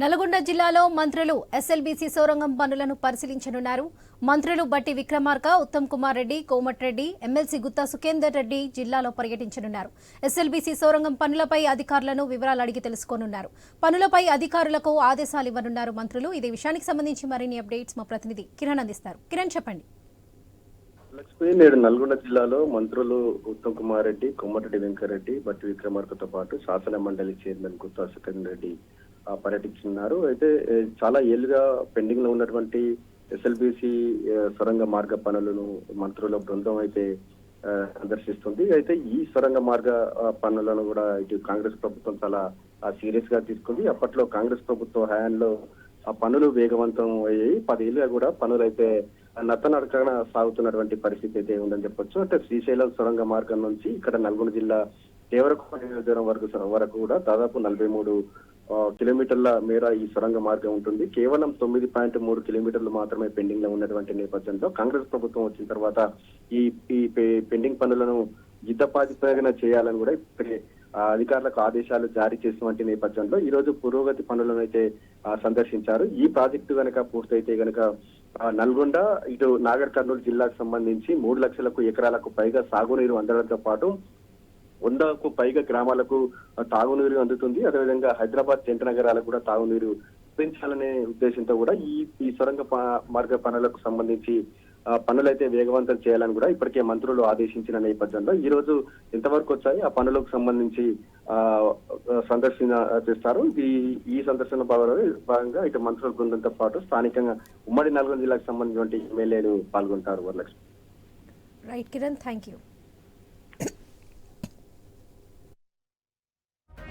నల్గొండ జిల్లాలో మంత్రులు ఎస్ఎల్బీసీ సొరంగం పనులను పరిశీలించనున్నారు. మంత్రులు బట్టి విక్రమార్క ఉత్తమ్ కుమార్ రెడ్డి కోమటిరెడ్డి ఎమ్మెల్సీ గుత్తా సుఖేందర్ రెడ్డి జిల్లాలో పర్యటించనున్నారు. ఎస్ఎల్బీసీ సొరంగం పనులపై అధికారులను వివరాలు అడిగి తెలుసుకోనున్నారు. పనులపై అధికారులకు ఆదేశాలు ఇవ్వనున్నారు మంత్రులు. ఇదే విషయానికి సంబంధించి మరిన్ని అప్డేట్స్ మా ప్రతినిధి కిరణ్ అందిస్తారు. కిరణ్ చెప్పండి. లక్ష్మి నేడు నల్గొండ జిల్లాలో మంత్రులు ఉత్తమ్ కుమార్ రెడ్డి కొమ్మటిరెడ్డి వెంకరెడ్డి బట్టి విక్రమార్కతో పాటు శాసన మండలి చైర్మన్ గుత్తా సుఖేందర్ రెడ్డి పర్యటించున్నారు అయితే చాలా ఏళ్ళుగా పెండింగ్లో ఉన్నటువంటి ఎస్ఎల్బిసి సొరంగ మార్గ పనులను మంత్రుల బృందం అయితే సందర్శిస్తుంది. అయితే ఈ సొరంగ మార్గ పనులను కూడా ఇటు కాంగ్రెస్ ప్రభుత్వం చాలా సీరియస్గా తీసుకుంది. అప్పట్లో కాంగ్రెస్ ప్రభుత్వం హయాంలో ఆ పనులు వేగవంతం అయ్యాయి. పదేళ్ళుగా కూడా పనులు అయితే నత్తనడకన సాగుతున్నటువంటి పరిస్థితి అయితే ఉందని చెప్పొచ్చు. అంటే శ్రీశైలం సొరంగ మార్గం నుంచి ఇక్కడ నల్గొండ జిల్లా దేవరకొండ నియోజకవర్గం వరకు వరకు కూడా దాదాపు నలభై మూడు కిలోమీటర్ల మేర ఈ సొరంగ మార్గం ఉంటుంది. కేవలం తొమ్మిది పాయింట్ మూడు కిలోమీటర్లు మాత్రమే పెండింగ్లో ఉన్నటువంటి నేపథ్యంలో కాంగ్రెస్ ప్రభుత్వం వచ్చిన తర్వాత ఈ ఈ పెండింగ్ పనులను యుద్ధపాతిపైన చేయాలని కూడా ఇప్పటికే అధికారులకు ఆదేశాలు జారీ చేసినటువంటి నేపథ్యంలో ఈ రోజు పురోగతి పనులను అయితే సందర్శించారు. ఈ ప్రాజెక్టు గనక పూర్తయితే గనక నల్గొండ ఇటు నాగర్ కర్నూలు జిల్లాకు సంబంధించి మూడు లక్షలకు ఎకరాలకు పైగా సాగునీరు అందడంతో పాటు వందకు పైగా గ్రామాలకు తాగునీరు అందుతుంది. అదేవిధంగా హైదరాబాద్ జంట నగరాలకు కూడా తాగునీరు పెంచాలనే ఉద్దేశంతో కూడా ఈ ఈ సొరంగ ప- మార్గ పనులకు సంబంధించి పనులైతే వేగవంతం చేయాలని కూడా ఇప్పటికే మంత్రులు ఆదేశించిన నేపథ్యంలో ఈ రోజు ఎంతవరకు వచ్చాయి? ఆ పనులకు సంబంధించి ఆ సందర్శన చేస్తారు. ఈ ఈ సందర్శన భాగంలో- భాగంగా ఇటు మంత్రుల బృందంతో పాటు స్థానికంగా ఉమ్మడి నల్గొండ జిల్లాకు సంబంధించిన ఎమ్మెల్యేలు పాల్గొంటారు Varalakshmi. Right Kiran thank you